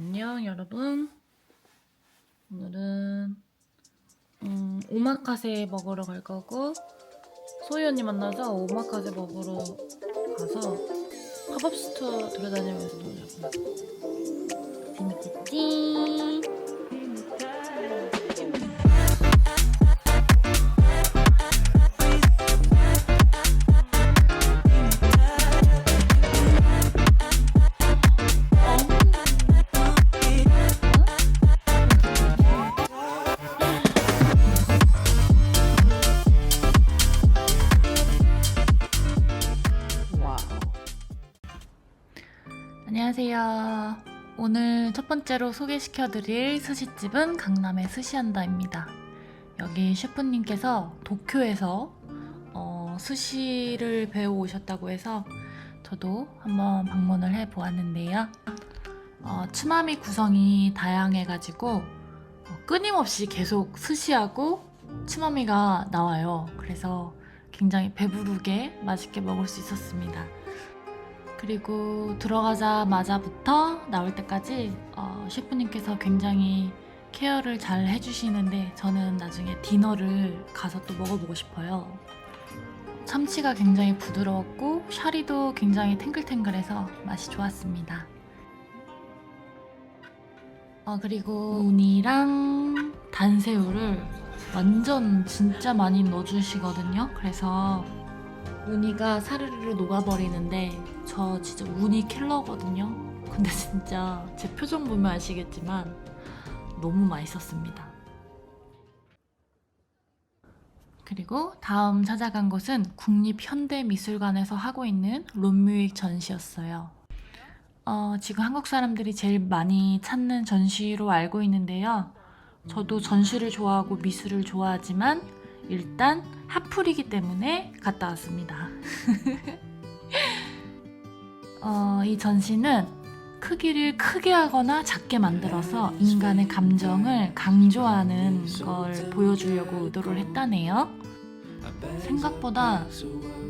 안녕 여러분. 오늘은 음, 오마카세 먹으러 갈 거고 소희 언니 만나서 오마카세 먹으러 가서 팝업 스토어 돌아다니면서 놀려고 오늘 첫 번째로 소개시켜드릴 스시집은 강남의 스시한다입니다. 여기 셰프님께서 도쿄에서 어, 스시를 배워 오셨다고 해서 저도 한번 방문을 해 보았는데요. 어, 츠마미 구성이 다양해가지고 어, 끊임없이 계속 스시하고 츠마미가 나와요. 그래서 굉장히 배부르게 맛있게 먹을 수 있었습니다. 그리고 들어가자마자부터 나올 때까지 어, 셰프님께서 굉장히 케어를 잘 해주시는데 저는 나중에 디너를 가서 또 먹어보고 싶어요. 참치가 굉장히 부드러웠고 샤리도 굉장히 탱글탱글해서 맛이 좋았습니다. 어, 그리고 우니랑 단새우를 완전 진짜 많이 넣어주시거든요. 그래서 우니가 사르르르 녹아버리는데 저 진짜 우니 킬러거든요. 근데 진짜 제 표정 보면 아시겠지만 너무 맛있었습니다. 그리고 다음 찾아간 곳은 국립현대미술관에서 하고 있는 롬뮤익 전시였어요. 어, 지금 한국 사람들이 제일 많이 찾는 전시로 알고 있는데요. 저도 전시를 좋아하고 미술을 좋아하지만 일단 핫플이기 때문에 갔다 왔습니다. 어, 이 전시는 크기를 크게 하거나 작게 만들어서 인간의 감정을 강조하는 걸 보여주려고 의도를 했다네요. 생각보다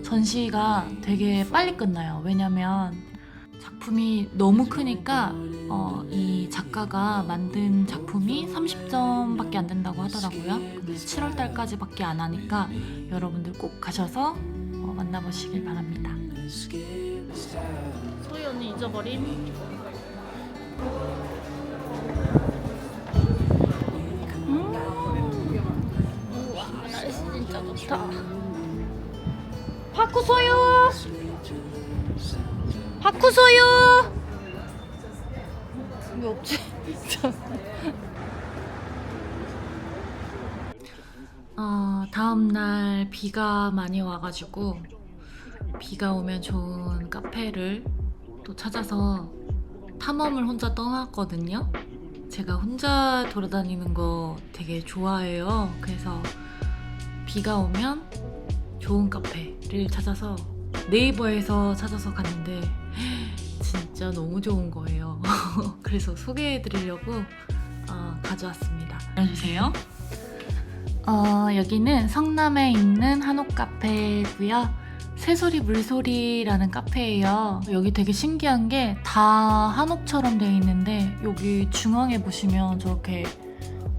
전시가 되게 빨리 끝나요. 왜냐면 작품이 너무 크니까 어, 이 작가가 만든 작품이 30점밖에 안 된다고 하더라고요. 근데 7월 달까지밖에 안 하니까 여러분들 꼭 가셔서 어, 만나보시길 바랍니다. 소희 언니 잊어버린 음. 우와 날씨 진짜 좋다. 바꾸소요. 바꾸소요. 왜 없지? 아 다음 날 비가 많이 와가지고 비가 오면 좋은 카페를 또 찾아서 탐험을 혼자 떠났거든요. 제가 혼자 돌아다니는 거 되게 좋아해요. 그래서 비가 오면 좋은 카페를 찾아서 네이버에서 찾아서 갔는데 진짜 너무 좋은 거예요. 그래서 소개해 드리려고 어, 가져왔습니다. 알려주세요. 어, 여기는 성남에 있는 한옥 카페고요. 새소리 물소리라는 카페예요. 여기 되게 신기한 게 다 한옥처럼 되어 있는데 여기 중앙에 보시면 저렇게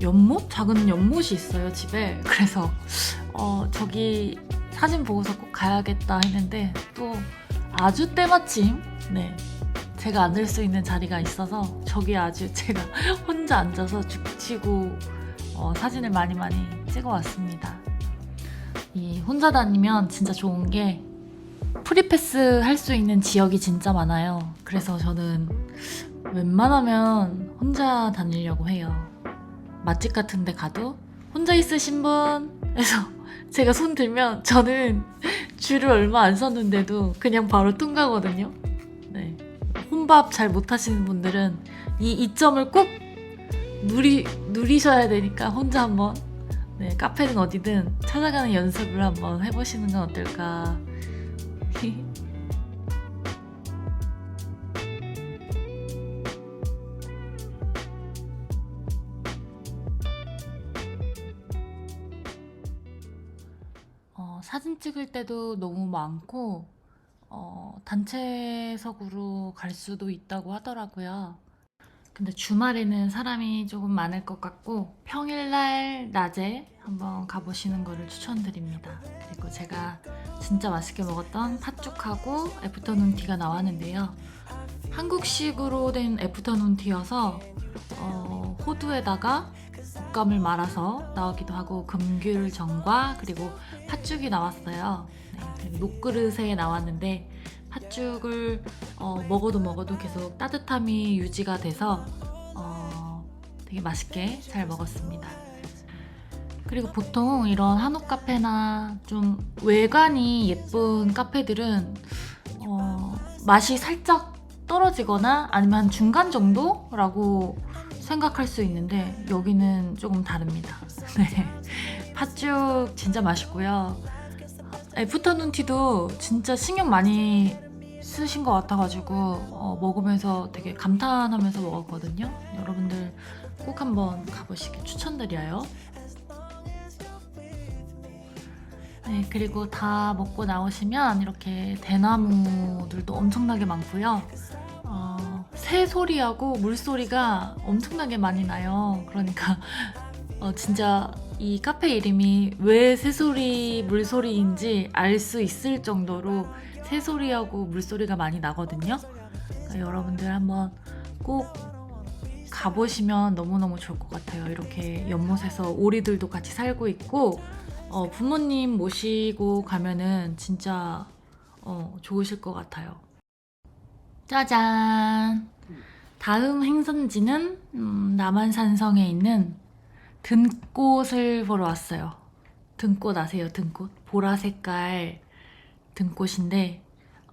연못? 작은 연못이 있어요 집에. 그래서 어, 저기 사진 보고서 꼭 가야겠다 했는데 또 아주 때마침 네 제가 앉을 수 있는 자리가 있어서 저기 아주 제가 혼자 앉아서 죽치고 어, 사진을 많이 많이 찍어 왔습니다. 이 혼자 다니면 진짜 좋은 게 프리패스 할 수 있는 지역이 진짜 많아요. 그래서 저는 웬만하면 혼자 다니려고 해요. 맛집 같은 데 가도 혼자 있으신 분 해서 제가 손 들면 저는 줄을 얼마 안 섰는데도 그냥 바로 뚱가거든요. 네. 혼밥 잘 못하시는 분들은 이 이점을 꼭 누리, 누리셔야 되니까 혼자 한번 네, 카페든 어디든 찾아가는 연습을 한번 해보시는 건 어떨까. 어, 사진 찍을 때도 너무 많고 어, 단체석으로 갈 수도 있다고 하더라고요. 근데 주말에는 사람이 조금 많을 것 같고 평일날 낮에 한번 가보시는 거를 추천드립니다. 그리고 제가 진짜 맛있게 먹었던 팥죽하고 애프터눈 티가 나왔는데요. 한국식으로 된 애프터눈 티여서 어, 호두에다가 곶감을 말아서 나오기도 하고 금귤전과 그리고 팥죽이 나왔어요. 네, 녹그릇에 나왔는데 팥죽을 어, 먹어도 먹어도 계속 따뜻함이 유지가 돼서 어, 되게 맛있게 잘 먹었습니다. 그리고 보통 이런 한옥 카페나 좀 외관이 예쁜 카페들은 어, 맛이 살짝 떨어지거나 아니면 한 중간 정도라고 생각할 수 있는데 여기는 조금 다릅니다. 네. 팥죽 진짜 맛있고요. 애프터눈 티도 진짜 신경 많이 쓰신 것 같아가지고 어, 먹으면서 되게 감탄하면서 먹었거든요. 여러분들 꼭 한번 가보시길 추천드려요. 네, 그리고 다 먹고 나오시면 이렇게 대나무들도 엄청나게 많고요. 어, 새 소리하고 물소리가 엄청나게 많이 나요. 그러니까 어, 진짜 이 카페 이름이 왜 새소리, 물소리인지 알 수 있을 정도로 새소리하고 물소리가 많이 나거든요. 그러니까 여러분들 한번 꼭 가보시면 너무너무 좋을 것 같아요. 이렇게 연못에서 오리들도 같이 살고 있고 어, 부모님 모시고 가면은 진짜 어, 좋으실 것 같아요. 짜잔! 다음 행선지는 음, 남한산성에 있는 등꽃을 보러 왔어요. 등꽃 아세요? 등꽃? 보라 색깔 등꽃인데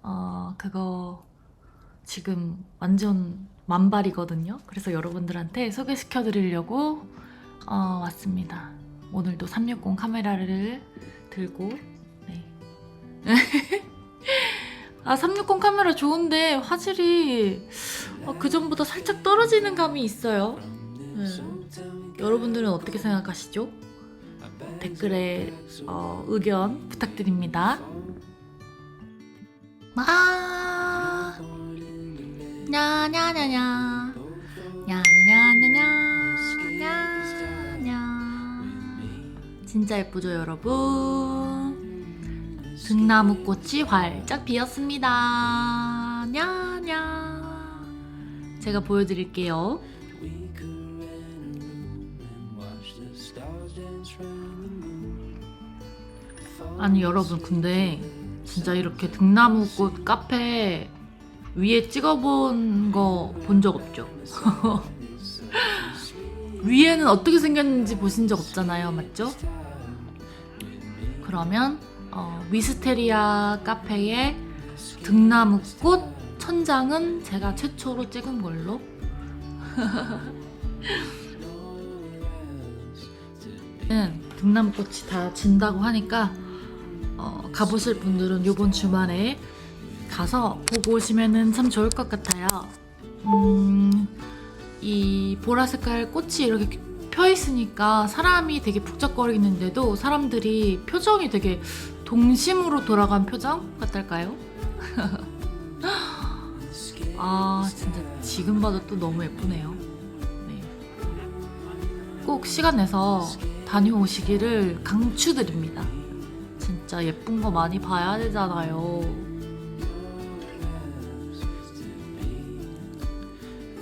어, 그거 지금 완전 만발이거든요. 그래서 여러분들한테 소개시켜 드리려고 어, 왔습니다. 오늘도 360 카메라를 들고 네. 아 360 카메라 좋은데 화질이 어, 그 전보다 살짝 떨어지는 감이 있어요. 네. 여러분들은 어떻게 생각하시죠? 댓글에 어, 의견 부탁드립니다. 마 냐냐냐냐 냐냐냐냐 냐 진짜 예쁘죠 여러분 등나무 꽃이 활짝 피었습니다 냐냐 제가 보여드릴게요 아니 여러분 근데 진짜 이렇게 등나무 꽃 카페 위에 찍어본 거 본 적 없죠? 위에는 어떻게 생겼는지 보신 적 없잖아요, 맞죠? 그러면 어, 위스테리아 카페의 등나무꽃 천장은 제가 최초로 찍은 걸로 는 등나무꽃이 다 진다고 하니까 어, 가보실 분들은 이번 주말에 가서 보고 오시면 참 좋을 것 같아요. 음, 이 보라 색깔 꽃이 이렇게 펴 있으니까 사람이 되게 북적거리는데도 사람들이 표정이 되게 동심으로 돌아간 표정 같달까요? 아 진짜 지금 봐도 또 너무 예쁘네요. 네. 꼭 시간 내서 다녀오시기를 강추드립니다. 진짜 예쁜 거 많이 봐야 되잖아요.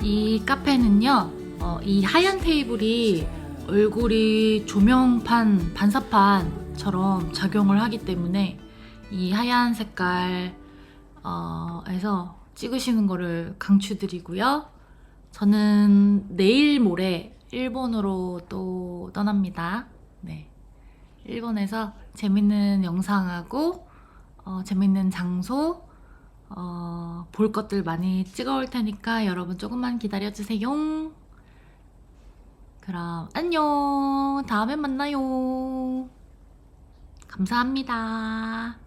이 카페는요, 어, 이 하얀 테이블이 얼굴이 조명판, 반사판 처럼 작용을 하기 때문에 이 하얀 색깔, 어, 에서 찍으시는 거를 강추드리고요. 저는 내일 모레 일본으로 또 떠납니다. 네. 일본에서 재밌는 영상하고 어, 재밌는 장소 어, 볼 것들 많이 찍어올 테니까 여러분 조금만 기다려주세요. 그럼 안녕. 다음에 만나요. 감사합니다.